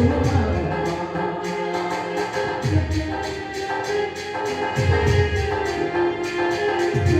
Thank you.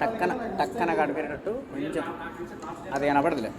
టక్కన టక్కన కడిపేటట్టు కొంచెం అది కనపడదులే